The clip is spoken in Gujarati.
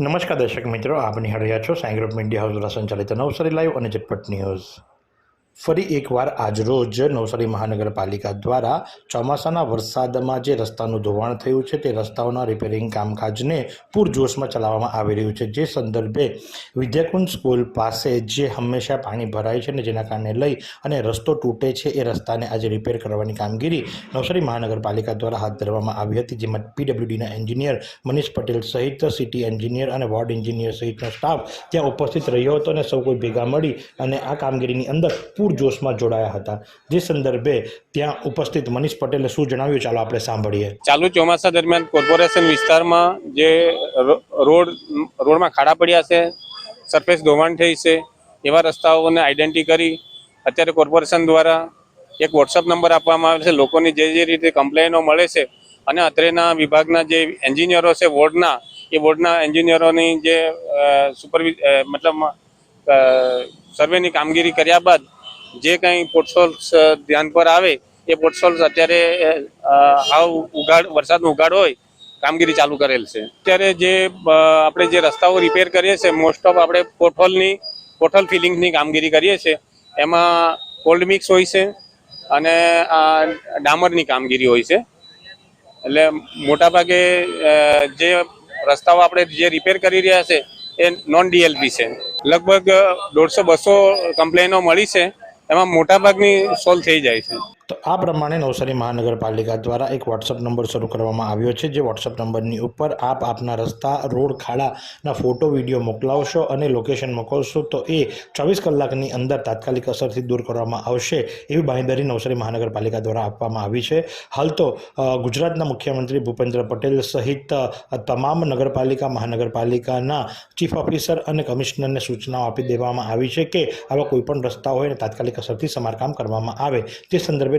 નમસ્કાર દર્શક મિત્રો, આપની હળિયા છો સાંઈ ગ્રુપ મીડિયા હાઉસ દ્વારા સંચાલિત નવસારી લાઈવ અને ઝટપટ ન્યૂઝ. ફરી એકવાર આજરોજ નવસારી મહાનગરપાલિકા દ્વારા ચોમાસાના વરસાદમાં જે રસ્તાનું ધોવાણ થયું છે તે રસ્તાઓના રિપેરિંગ કામકાજને પૂરજોશમાં ચલાવવામાં આવી રહ્યું છે. જે સંદર્ભે વિદ્યાકુંજ સ્કૂલ પાસે જે હંમેશા પાણી ભરાય છે ને જેના કારણે લઈ અને રસ્તો તૂટે છે એ રસ્તાને આજે રિપેર કરવાની કામગીરી નવસારી મહાનગરપાલિકા દ્વારા હાથ ધરવામાં આવી હતી, જેમાં પીડબ્લ્યુડીના એન્જિનિયર મનીષ પટેલ સહિત સિટી એન્જિનિયર અને વોર્ડ એન્જિનિયર સહિતનો સ્ટાફ ત્યાં ઉપસ્થિત રહ્યો હતો અને સૌ કોઈ ભેગા મળી અને આ કામગીરીની અંદર પૂરજોશમાં જોડાયા હતા. જે સંદર્ભે ત્યાં ઉપસ્થિત મનીષ પટેલે શું જણાવ્યું? ચાલો આપણે સાંભળીએ. ચાલુ ચોમાસા દરમિયાન કોર્પોરેશન વિસ્તારમાં જે રોડ, રોડમાં ખાડા પડ્યા છે, સરફેસ ધોવાણ થઈ છે, એવા રસ્તાઓને આઈડેન્ટી કરી અત્યારે કોર્પોરેશન દ્વારા એક વોટ્સઅપ નંબર આપવામાં આવે છે. લોકોની જે જે રીતે કમ્પ્લેનો મળે છે અને અત્રેના વિભાગના જે એન્જિનિયરો છે, વોર્ડના, એ વોર્ડના એન્જિનિયરોની જે સુપરવિ મતલબ સર્વેની કામગીરી કર્યા બાદ જે કંઈ પોટસોલ્સ ધ્યાન પર આવે, એ પોટસોલ્સ અત્યારે હાવ ઉગાડ વરસાદનો ઉગાડ હોય, કામગીરી ચાલુ કરેલ છે. અત્યારે જે આપણે જે રસ્તાઓ રિપેર કરીએ છીએ મોસ્ટ ઓફ આપણે પોટહોલની પોટહોલ ફિલિંગની કામગીરી કરીએ છીએ, એમાં કોલ્ડ મિક્સ હોય છે અને ડામરની કામગીરી હોય છે. એટલે મોટાભાગે જે રસ્તાઓ આપણે જે રિપેર કરી રહ્યા છે, એ નોન ડીએલપી છે. લગભગ દોઢસો બસો કમ્પ્લેનો મળી છે. એમાં મોટાભાગની સોલ્વ થઈ જાય છે. તો આ પ્રમાણે નવસારી મહાનગરપાલિકા દ્વારા એક વોટ્સઅપ નંબર શરૂ કરવામાં આવ્યો છે. જે વોટ્સઅપ નંબરની ઉપર આપ આપના રસ્તા, રોડ, ખાડાના ફોટો, વીડિયો મોકલાવશો અને લોકેશન મોકલશો તો એ ચોવીસ કલાકની અંદર તાત્કાલિક અસરથી દૂર કરવામાં આવશે એવી બાંહેધરી નવસારી મહાનગરપાલિકા દ્વારા આપવામાં આવી છે. હાલ તો ગુજરાતના મુખ્યમંત્રી ભૂપેન્દ્ર પટેલ સહિત તમામ નગરપાલિકા, મહાનગરપાલિકાના ચીફ ઓફિસર અને કમિશનરને સૂચનાઓ આપી દેવામાં આવી છે કે આવા કોઈપણ રસ્તા હોય અને તાત્કાલિક અસરથી સમારકામ કરવામાં આવે તે સંદર્ભે